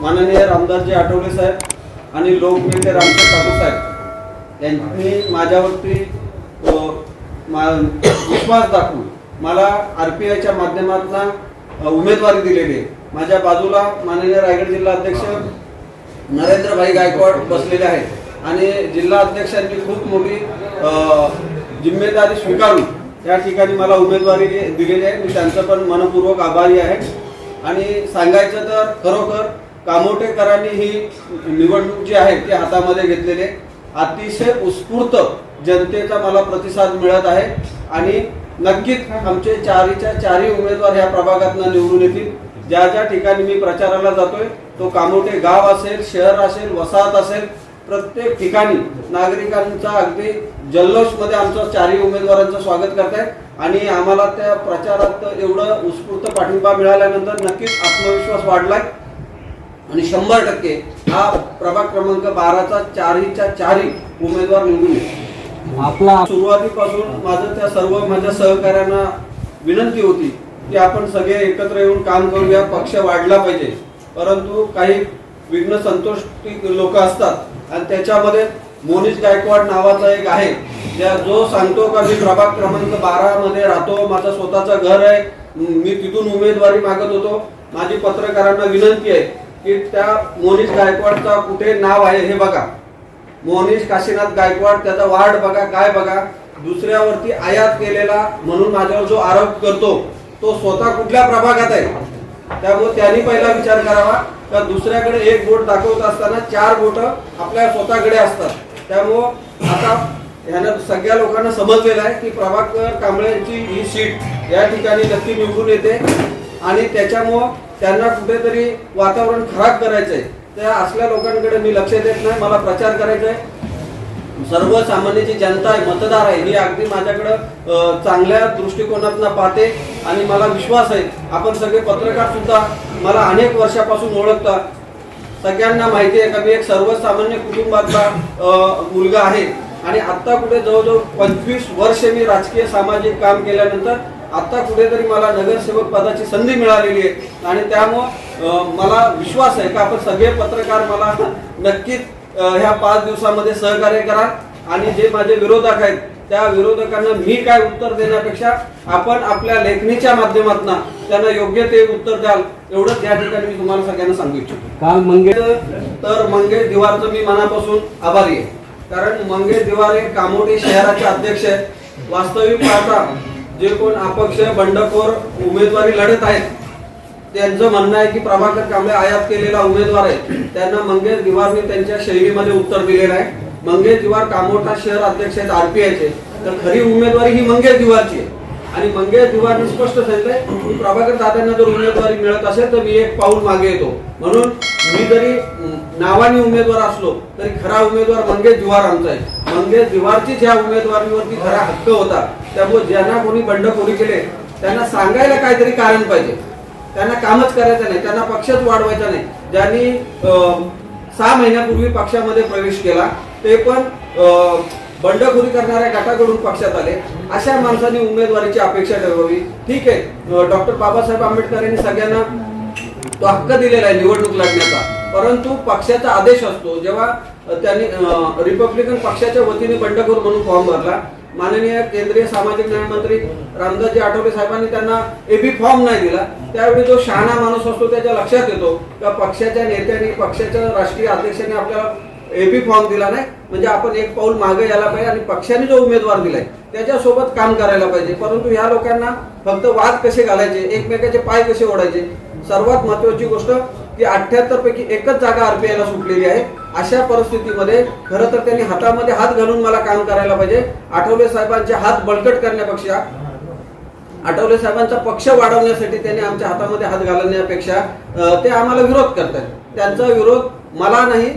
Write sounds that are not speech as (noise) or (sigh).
माननीय रामदासजी आठवले साहेब आणि लोकनेते रामदास ठाकूर साहेब यांनी माझ्यावरती मा- विश्वास दाखवून मला आर पी आयच्या माध्यमातून उमेदवारी दिलेली आहे. माझ्या बाजूला माननीय रायगड जिल्हा अध्यक्ष नरेंद्रभाई गायकवाड बसलेले आहेत आणि जिल्हा अध्यक्षांनी खूप मोठी जिम्मेदारी स्वीकारून त्या ठिकाणी मला उमेदवारी दिलेली आहे. मी त्यांचं पण मनपूर्वक आभारी आहे. आणि सांगायचं तर खरोखर कामोटेकरांनी ही निवडणूक जी आहे ती हातामध्ये घेतलेली अतिशय उत्स्फूर्त जनतेचा मला प्रतिसाद मिळत आहे आणि नक्कीच आमचे चारीच्या चारही उमेदवार ह्या प्रभागातनं निवडून येतील. ज्या ज्या ठिकाणी मी प्रचाराला जातोय तो कामोटे गाव असेल शहर असेल वसाहत असेल प्रत्येक ठिकाणी नागरिकांचा अगदी जल्लोषमध्ये आमचं चारही उमेदवारांचं स्वागत करतायत आणि आम्हाला त्या प्रचारात एवढं उत्स्फूर्त पाठिंबा मिळाल्यानंतर नक्कीच आत्मविश्वास वाढलाय. आणि शंभर टक्के हा प्रभाग क्रमांक बाराचा चारहीच्या चारही उमेदवार निवडून येईल. आपला सुरुवातीपासून माझं त्या सर्व माझ्या सहकाऱ्यांना विनंती होती की आपण सगळे एकत्र येऊन काम करूया पक्ष वाढला पाहिजे. परंतु काही विघ्न संतोषी लोक असतात आणि त्याच्यामध्ये मोनिश गायकवाड नावाचा एक आहे. ज्या जो सांगतो का मी प्रभाग क्रमांक बारा मध्ये राहतो माझं स्वतःचं घर आहे मी तिथून उमेदवारी मागत होतो. माझी पत्रकारांना विनंती आहे की त्या मोनिश गायकवाडचा कुठे नाव आहे हे बघा. मोहनीश काशीनाथ गायकवाड त्याचा वार्ड बघा काय बघा. दुसऱ्यावरती आयात केलेला म्हणून माझ्यावर जो आरोप करतो तो स्वतः कुठल्या प्रभागात आहे? त्यामुळे त्यांनी पहिला विचार करावा. का दुसऱ्याकडे एक बोट दाखवत असताना चार बोट आपल्या स्वतःकडे असतात. त्यामुळं आता ह्यानं सगळ्या लोकांना समजलेलं आहे की प्रभाकर कांबळेंची ही सीट या ठिकाणी नक्की निवडून येते. आणि त्याच्यामुळं त्यांना कुठेतरी वातावरण खराब करायचंय. त्या असल्या लोकांकडे मी लक्ष देत नाही मला प्रचार करायचा आहे सर्वसामान्य जी जनता आहे मतदार आहे ही अगदी माझ्याकडं चांगल्या दृष्टिकोनातनं पाहते आणि मला विश्वास आहे. आपण सगळे पत्रकार सुद्धा मला अनेक वर्षापासून ओळखतात सगळ्यांना माहिती आहे का मी एक सर्वसामान्य कुटुंबातला मुलगा आहे. आणि आत्ता कुठे जवळजवळ पंचवीस वर्ष मी राजकीय सामाजिक काम केल्यानंतर आता कुठेतरी मला नगरसेवक पदाची संधी मिळालेली आहे. आणि त्यामुळं मला विश्वास आहे का आपण सगळे पत्रकार मला (laughs) नक्कीच ह्या पाच दिवसामध्ये सहकार्य करा आणि जे माझे विरोधक आहेत त्या विरोधकांना मी काय उत्तर देण्यापेक्षा आपण आपल्या लेखणीच्या माध्यमातून त्यांना योग्य ते उत्तर द्याल एवढंच या ठिकाणी मी तुम्हाला सगळ्यांना सांगू इच्छितो. काल मंगे तर मंगेश दिवारचं मी मनापासून आभारी आहे. कारण मंगेश दिवार हे कामोठे शहराचे अध्यक्ष आहेत. वास्तविक पाहता जे कोण अपक्ष बंडखोर उमेदवारी लढत आहेत त्यांचं म्हणणं आहे की प्रभाकर कांबळे आयात केलेला उमेदवार आहे. त्यांना मंगेश दिवारने त्यांच्या शैलीमध्ये उत्तर दिलेलं आहे. मंगेश दिवार कामोठा शहर अध्यक्ष आहेत आरपीआयचे तर खरी उमेदवारी ही मंगेश दिवारची आहे. आणि मंगेश दिवारने स्पष्ट सांगितलंय की प्रभाकर दादांना जर उमेदवारी मिळत असेल तर मी एक पाऊल मागे येतो. म्हणून मी जरी नावाने उमेदवार असलो तरी खरा उमेदवार मंगेश दिवार आमचा आहे. मंगेश दिवारचीच ह्या उमेदवारीवरती खरा हक्क होता. त्यामुळे ज्यांना कोणी बंडखोरी केले त्यांना सांगायला काहीतरी कारण पाहिजे. त्यांना कामच करायचं नाही त्यांना पक्षच वाढवायचा नाही. ज्यांनी अं, सहा महिन्यापूर्वी पक्षामध्ये प्रवेश केला ते पण अं, बंडखोरी करणाऱ्या गटाकडून पक्षात आले. अशा माणसांनी उमेदवारीची अपेक्षा ठेवावी ठीक आहे. डॉक्टर बाबासाहेब आंबेडकर यांनी सगळ्यांना तो हक्क दिलेला आहे निवडणूक लढण्याचा. परंतु पक्षाचा आदेश असतो. जेव्हा त्यांनी रिपब्लिकन पक्षाच्या वतीने बंडखोर म्हणून फॉर्म भरला. माननीय केंद्रीय सामाजिक न्याय मंत्री रामदासजी आठवले साहेबांनी त्यांना एबी फॉर्म नाही दिला. त्यावेळी जो शहाणा माणूस असतो त्याच्या लक्षात येतो. का पक्षाच्या नेत्याने पक्षाच्या राष्ट्रीय अध्यक्षांनी आपल्याला एबी फॉर्म दिला नाही म्हणजे आपण एक पाऊल मागे यायला पाहिजे आणि पक्षाने जो उमेदवार दिलाय त्याच्यासोबत काम करायला पाहिजे. परंतु ह्या लोकांना फक्त वाद कसे घालायचे एकमेकाचे पाय कसे ओढायचे? सर्वात महत्वाची गोष्ट की अठ्याहत्तर पैकी एकच जागा आरपीआयला सुटलेली आहे. अशा परिस्थितीमध्ये खरं तर त्यांनी हातामध्ये हात घालून मला काम करायला पाहिजे. आठवले साहेबांचे हात बळकट करण्यापेक्षा आठवले साहेबांचा पक्ष वाढवण्यासाठी त्यांनी आमच्या हातामध्ये हात घालण्यापेक्षा ते आम्हाला विरोध करतात त्यांचा विरोध मला नाही.